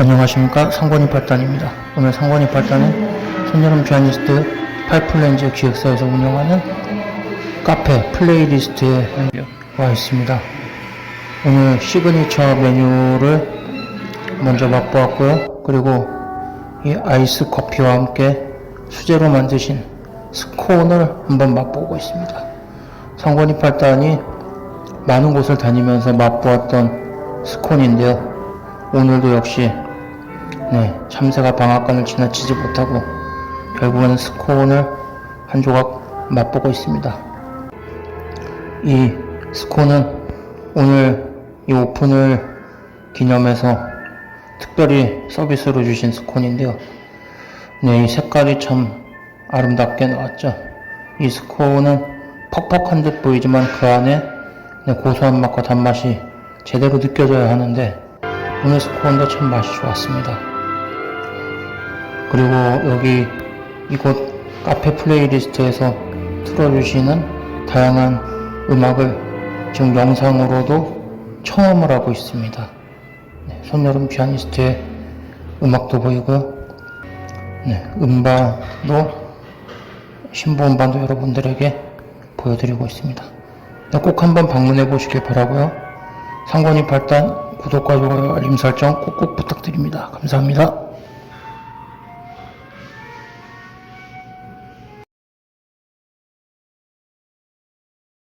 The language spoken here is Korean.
안녕하십니까 상권이 발단입니다. 오늘 상권이 발단은 손여름 피아니스트 파이플렌즈 기획사에서 운영하는 카페 플레이리스트에 와 있습니다. 오늘 시그니처 메뉴를 먼저 맛보았고요. 그리고 이 아이스 커피와 함께 수제로 만드신 스콘을 한번 맛보고 있습니다. 상권이 발단이 많은 곳을 다니면서 맛보았던 스콘인데요. 오늘도 역시 네, 참새가 방앗간을 지나치지 못하고 결국에는 스콘을 한 조각 맛보고 있습니다. 이 스콘은 오늘 이 오픈을 기념해서 특별히 서비스로 주신 스콘인데요. 네, 이 색깔이 참 아름답게 나왔죠. 이 스콘은 퍽퍽한 듯 보이지만 그 안에 네, 고소한 맛과 단맛이 제대로 느껴져야 하는데 오늘 스콘도 참 맛이 좋았습니다. 그리고 여기 이곳 카페 플레이리스트에서 틀어주시는 다양한 음악을 지금 영상으로도 청음을 하고 있습니다. 네, 손여름 피아니스트의 음악도 보이고요. 네, 음반도 신부 음반도 여러분들에게 보여드리고 있습니다. 네, 꼭 한번 방문해 보시길 바라고요. 상권이 발단 구독과 좋아요 알림 설정 꼭꼭 부탁드립니다. 감사합니다.